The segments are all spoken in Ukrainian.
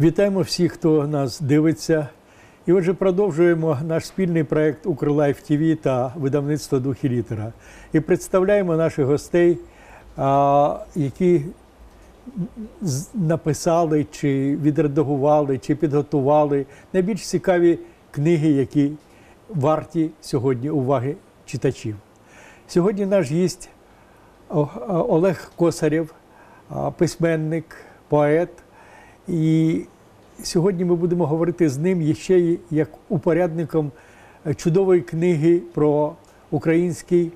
Вітаємо всіх, хто нас дивиться. І отже, продовжуємо наш спільний проект Укрлайф ТВ та видавництво Дух і літера. І представляємо наших гостей, які написали, чи відредагували, чи підготували найбільш цікаві книги, які варті сьогодні уваги читачів. Сьогодні наш гість Олег Косарєв, письменник, поет. І сьогодні ми будемо говорити з ним ще й як упорядником е, чудової книги про український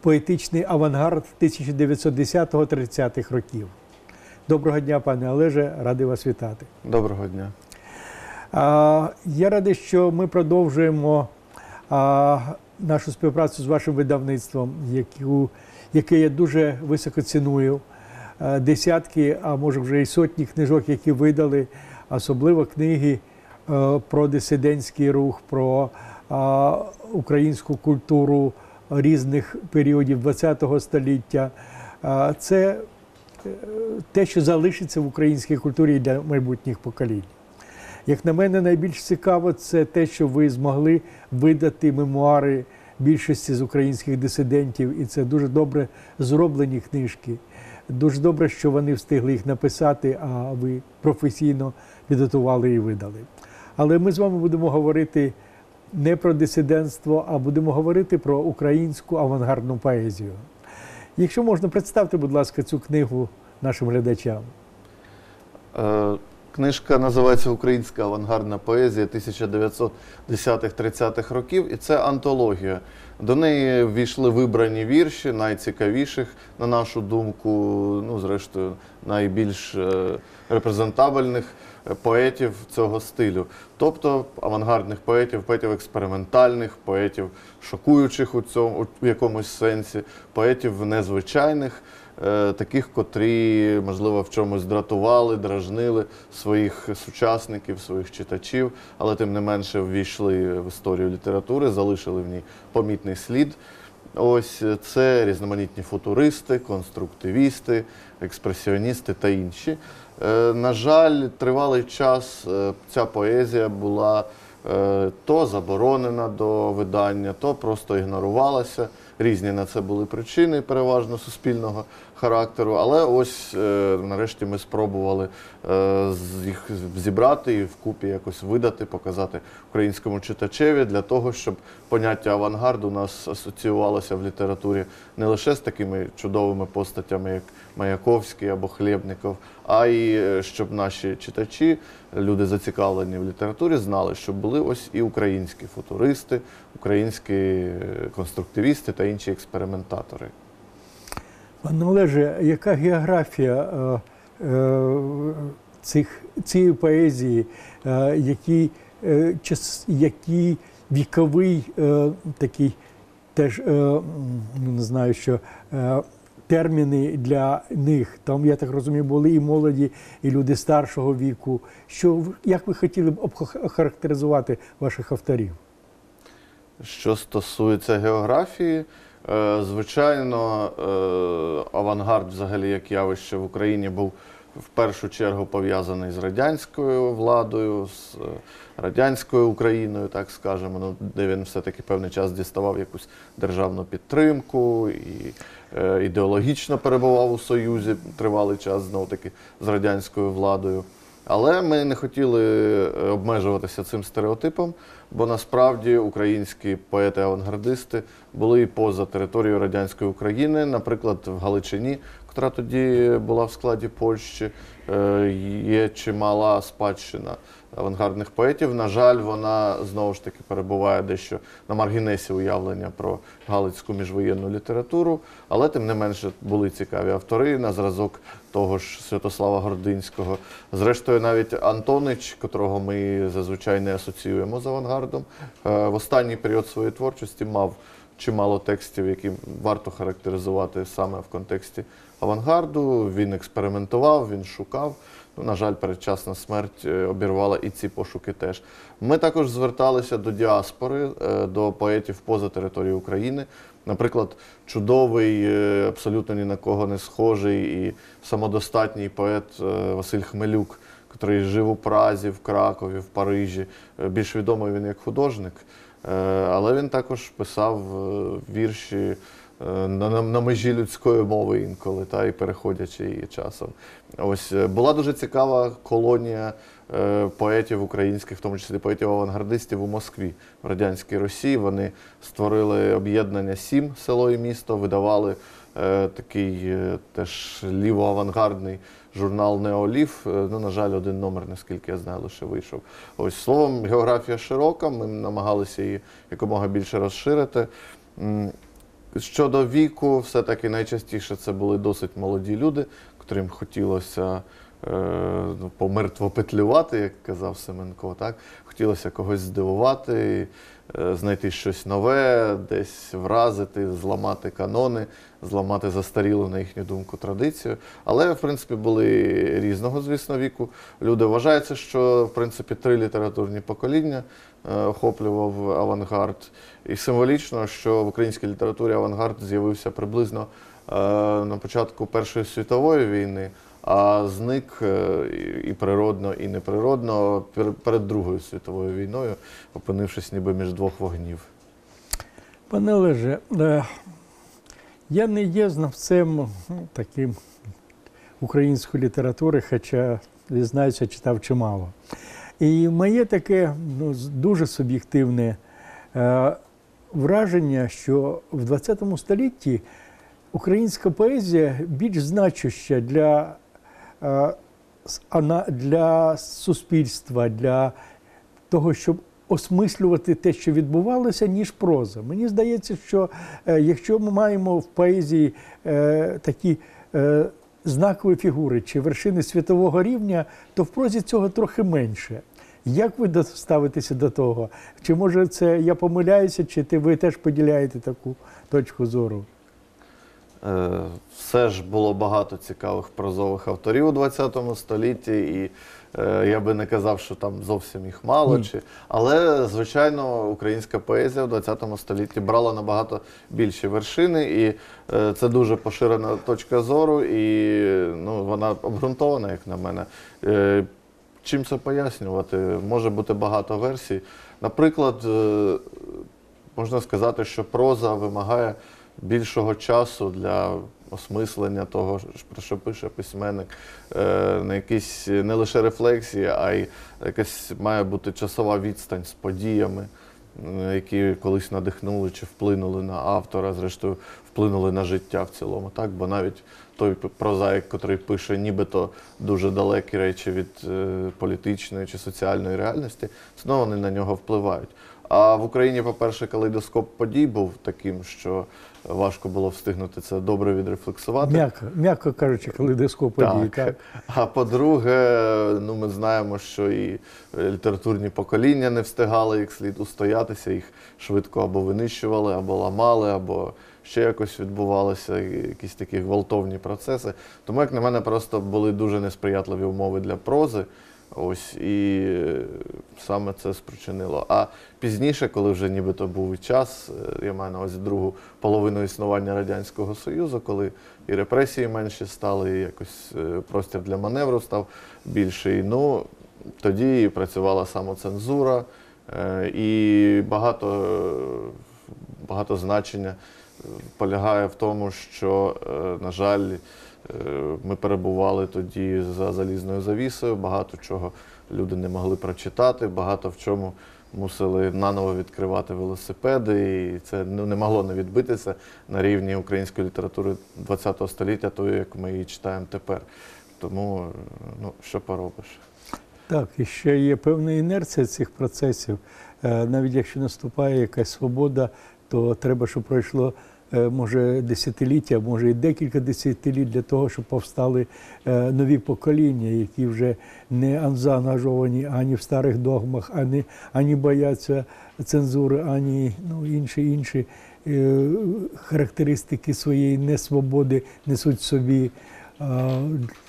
поетичний авангард 1910-30-х років. Доброго дня, пане Олеже, радий вас вітати. Доброго дня. Я радий, що ми продовжуємо нашу співпрацю з вашим видавництвом, яку, яке я дуже високо ціную. Е, Десятки, а може вже і сотні книжок, які видали, особливо книги е, про дисидентський рух, про українську культуру різних періодів ХХ століття. Це е, те, що залишиться в українській культурі для майбутніх поколінь. Як на мене, найбільш цікаво це те, що ви змогли видати мемуари більшості з українських дисидентів, і це дуже добре зроблені книжки. Дуже добре, що вони встигли їх написати, а ви професійно підготували і видали. Але ми з вами будемо говорити не про дисидентство, а будемо говорити про українську авангардну поезію. Якщо можна, представте, будь ласка, цю книгу нашим глядачам. Книжка називається Українська авангардна поезія 1910-30-х років, і це антологія. До неї ввійшли вибрані вірші, найцікавіших, на нашу думку, ну, зрештою, найбільш е, репрезентабельних е, поетів цього стилю. Тобто авангардних поетів, поетів експериментальних, поетів шокуючих у цьому у якомусь сенсі, поетів незвичайних. Е, Таких, котрі, можливо, в чомусь дратували, дражнили своїх сучасників, своїх читачів, але тим не менше ввійшли в історію літератури, залишили в ній помітний слід. Ось е, це різноманітні футуристи, конструктивісти, експресіоністи та інші. Е, На жаль, тривалий час ця поезія була то заборонена до видання, то просто ігнорувалася. Різні на це були причини, переважно суспільного характеру. Але ось е, нарешті ми спробували е, їх зібрати і вкупі якось видати, показати українському читачеві для того, щоб поняття авангарду у нас асоціювалося в літературі не лише з такими чудовими постатями, як Маяковський або Хлєбніков, а й е, щоб наші читачі, люди зацікавлені в літературі, знали, що були ось і українські футуристи, українські е, конструктивісти та інші експериментатори. Пане Олеже, яка географія е, цих, цієї поезії, час, які віковий такий теж, ну, не знаю, що терміни для них, там, я так розумію, були і молоді, і люди старшого віку. Що, як ви хотіли б охарактеризувати ваших авторів? Що стосується географії, е, звичайно, е, авангард, взагалі, як явище в Україні, був в першу чергу пов'язаний з радянською владою, з е, радянською Україною, так скажемо, ну, де він все-таки певний час діставав якусь державну підтримку і е, ідеологічно перебував у Союзі тривалий час знову таки з радянською владою. Але ми не хотіли е, обмежуватися цим стереотипом, бо насправді українські поети-авангардисти були і поза територією радянської України, наприклад, в Галичині, котра тоді була в складі Польщі, е, є чимала спадщина авангардних поетів. На жаль, вона знову ж таки перебуває дещо на маргінесі уявлення про галицьку міжвоєнну літературу, але тим не менше були цікаві автори на зразок того ж Святослава Гординського. Зрештою, навіть Антонич, котрого ми зазвичай не асоціюємо з авангардом, е, в останній період своєї творчості мав чимало текстів, які варто характеризувати саме в контексті авангарду. Він експериментував, він шукав. Ну, на жаль, передчасна смерть е, обірвала і ці пошуки теж. Ми також зверталися до діаспори, е, до поетів поза територією України. Наприклад, чудовий, е, абсолютно ні на кого не схожий і самодостатній поет Василь Хмелюк, який жив у Празі, в Кракові, в Парижі. Більш відомий він як художник, але він також писав е, вірші е, на, на, межі людської мови інколи, та і переходячи її часом. Ось е, була дуже цікава колонія е, поетів українських, в тому числі поетів-авангардистів у Москві в радянській Росії. Вони створили об'єднання Сім, село і місто, видавали е, такий е, теж лівоавангардний журнал Неолів. Е, Ну, на жаль, один номер, наскільки я знаю, лише вийшов. Ось словом, географія широка. Ми намагалися її якомога більше розширити. Щодо віку, все-таки найчастіше це були досить молоді люди, котрим хотілося е, помертвопетлювати, як казав Семенко. Так? Хотілося когось здивувати, е, знайти щось нове, десь вразити, зламати канони, зламати застарілу, на їхню думку, традицію. Але, в принципі, були різного, звісно, віку. Люди вважається, що в принципі три літературні покоління е, охоплював авангард. І символічно, що в українській літературі авангард з'явився приблизно е, на початку Першої світової війни, а зник е, і- природно, і неприродно перед Другою світовою війною, опинившись ніби між двох вогнів. Пане Олеже, е, я не є знавцем таким української літератури, хоча, зізнаюся, читав чимало. І моє таке ну, дуже суб'єктивне е, враження, що в ХХ столітті українська поезія більш значуща для, для суспільства, для того, щоб осмислювати те, що відбувалося, ніж проза. Мені здається, що е, якщо ми маємо в поезії е, такі е, знакові фігури чи вершини світового рівня, то в прозі цього трохи менше. Як ви ставитеся до того? Чи може це я помиляюся, чи ти ви теж поділяєте таку точку зору? Е, Все ж було багато цікавих прозових авторів у ХХ столітті, і е, я би не казав, що там зовсім їх мало. Чи... Але, звичайно, українська поезія в ХХ столітті брала набагато більші вершини, і е, це дуже поширена точка зору, і ну, вона обґрунтована, як на мене. Чим це пояснювати? Може бути багато версій. Наприклад, можна сказати, що проза вимагає більшого часу для осмислення того, про що пише письменник, е, на якісь не лише рефлексії, а й якась має бути часова відстань з подіями, які колись надихнули чи вплинули на автора, зрештою вплинули на життя в цілому. Так? Бо навіть той прозаїк, який пише нібито дуже далекі речі від е, політичної чи соціальної реальності, знову вони на нього впливають. А в Україні, по-перше, калейдоскоп подій був таким, що важко було встигнути це добре відрефлексувати. М'яко, м'яко кажучи, калейдоскоп подій. Так. А по-друге, ну ми знаємо, що і літературні покоління не встигали як слід устоятися, їх швидко або винищували, або ламали, або ще якось відбувалися якісь такі гвалтовні процеси. Тому, як на мене, просто були дуже несприятливі умови для прози. Ось і е, саме це спричинило. А пізніше, коли вже нібито був час, е, я маю на увазі другу половину існування Радянського Союзу, коли і репресії менші стали, і якось е, простір для маневру став більший. Ну тоді працювала самоцензура, і багато, багато значення полягає в тому, що, на жаль, Ми перебували тоді за залізною завісою, багато чого люди не могли прочитати, багато в чому мусили наново відкривати велосипеди, і це ну, не могло не відбитися на рівні української літератури ХХ століття, тої, як ми її читаємо тепер. Тому е, ну, що поробиш? Так, і ще є певна інерція цих процесів. Е, Навіть якщо наступає якась свобода, то треба, щоб пройшло е, може десятиліття, може і декілька десятиліть для того, щоб повстали е, нові покоління, які вже не заангажовані ані в старих догмах, ані, ані бояться цензури, ані ну, інші інші е, характеристики своєї несвободи несуть собі. А,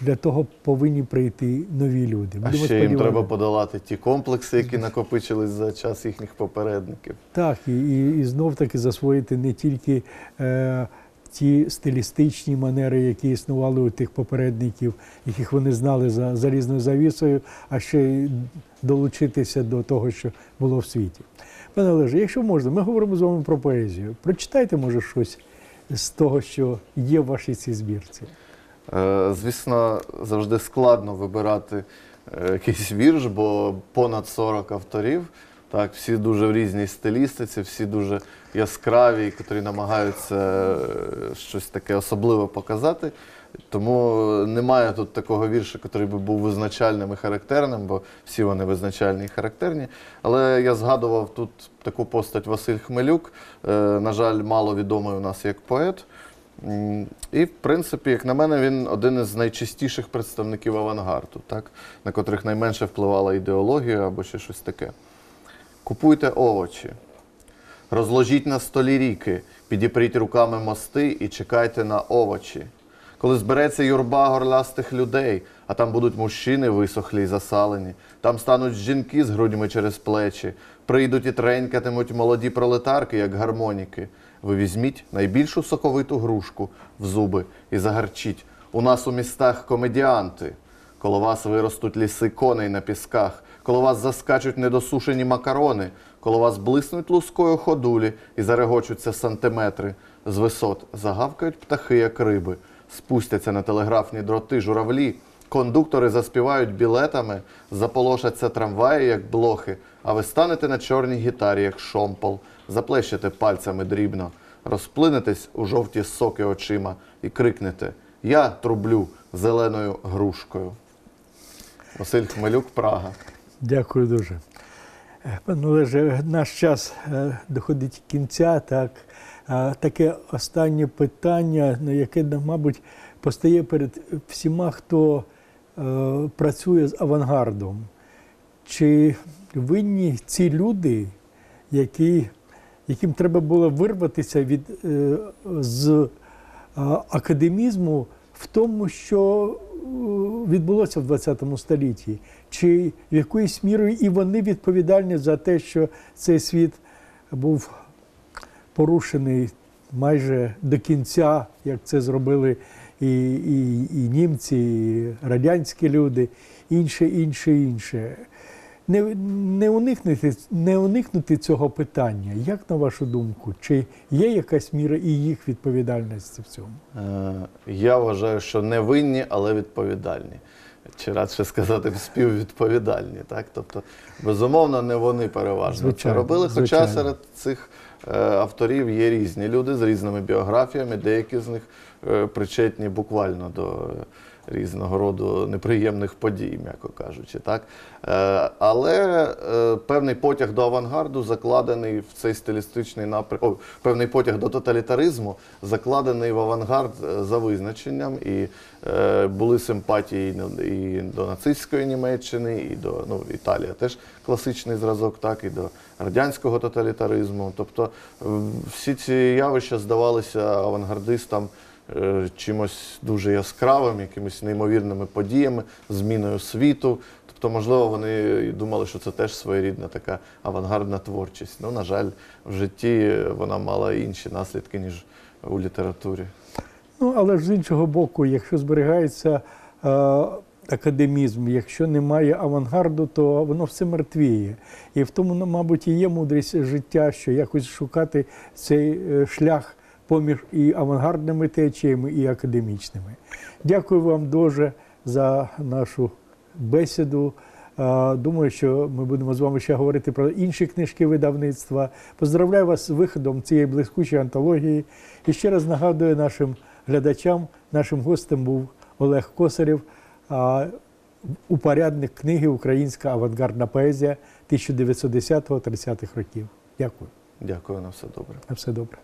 для того повинні прийти нові люди. А Будемо ще їм треба подолати ті комплекси, які накопичились за час їхніх попередників. Так, і, і, і знов таки засвоїти не тільки е, ті стилістичні манери, які існували у тих попередників, яких вони знали за залізною завісою, а ще й долучитися до того, що було в світі. Пане Олеже, якщо можна, ми говоримо з вами про поезію. Прочитайте, може, щось з того, що є в вашій цій збірці. Е, Звісно, завжди складно вибирати е, якийсь вірш, бо понад 40 авторів. Так, всі дуже в різній стилістиці, всі дуже яскраві, котрі намагаються е, щось таке особливе показати. Тому немає тут такого вірша, який би був визначальним і характерним, бо всі вони визначальні і характерні. Але я згадував тут таку постать Василь Хмелюк, на жаль, мало відомий у нас як поет. І, в принципі, як на мене, він один із найчастіших представників авангарду, так? на котрих найменше впливала ідеологія або ще щось таке. Купуйте овочі, розложіть на столі ріки, підіпріть руками мости і чекайте на овочі. Коли збереться юрба горлястих людей, а там будуть мужчини висохлі й засалені, там стануть жінки з грудьми через плечі, прийдуть і тренькатимуть молоді пролетарки, як гармоніки. Ви візьміть найбільшу соковиту грушку в зуби і загарчіть. У нас у містах комедіанти. Коло вас виростуть ліси коней на пісках, коло вас заскачуть недосушені макарони, коло вас блиснуть лускою ходулі і зарегочуться сантиметри. З висот загавкають птахи, як риби, спустяться на телеграфні дроти журавлі, кондуктори заспівають білетами, заполошаться трамваї, як блохи, а ви станете на чорній гітарі, як шомпол, заплещете пальцями дрібно, розплинетесь у жовті соки очима і крикнете Я трублю зеленою грушкою. Василь Хмелюк, Прага. Дякую дуже. Е, Пане Олеже, наш час е, доходить кінця. Так. Таке останнє питання, яке, мабуть, постає перед всіма, хто е, працює з авангардом. Чи винні ці люди, які, яким треба було вирватися від, е, з академізму в тому, що е, відбулося в ХХ столітті, чи в якоїсь мірою і вони відповідальні за те, що цей світ був порушений майже до кінця, як це зробили і, і, і німці, і радянські люди, інше, інше, інше. Не, не, уникнути, не уникнути цього питання. Як на вашу думку, чи є якась міра і їх відповідальності в цьому? Е, Я вважаю, що не винні, але відповідальні. Чи радше сказати співвідповідальні. Так? Тобто, безумовно, не вони переважно Звичайно, це робили. Хоча звичайно. серед цих е, авторів є різні люди з різними біографіями, деякі з них е, причетні буквально до різного роду неприємних подій, м'яко кажучи. Так? Е, Але е, певний потяг до авангарду закладений в цей стилістичний напрям, певний потяг до тоталітаризму закладений в авангард е, за визначенням, і були симпатії і- до нацистської Німеччини, і до ну, Італія теж класичний зразок, так, і до радянського тоталітаризму. Тобто всі ці явища здавалися авангардистам чимось дуже яскравим, якимись неймовірними подіями, зміною світу. Тобто, можливо, вони думали, що це теж своєрідна така авангардна творчість. Ну, на жаль, в житті вона мала інші наслідки, ніж у літературі. Ну, але ж з іншого боку, якщо зберігається е, академізм, якщо немає авангарду, то воно все мертвіє. І в тому, мабуть, і є мудрість життя, що якось шукати цей е, шлях поміж і авангардними течіями, і академічними. Дякую вам дуже за нашу бесіду. Думаю, що ми будемо з вами ще говорити про інші книжки видавництва. Поздравляю вас з виходом цієї блискучої антології. І ще раз нагадую нашим глядачам, нашим гостем був Олег Косарєв, упорядник книги Українська авангардна поезія 1910-30-х років. Дякую. Дякую на все добре. На все добре.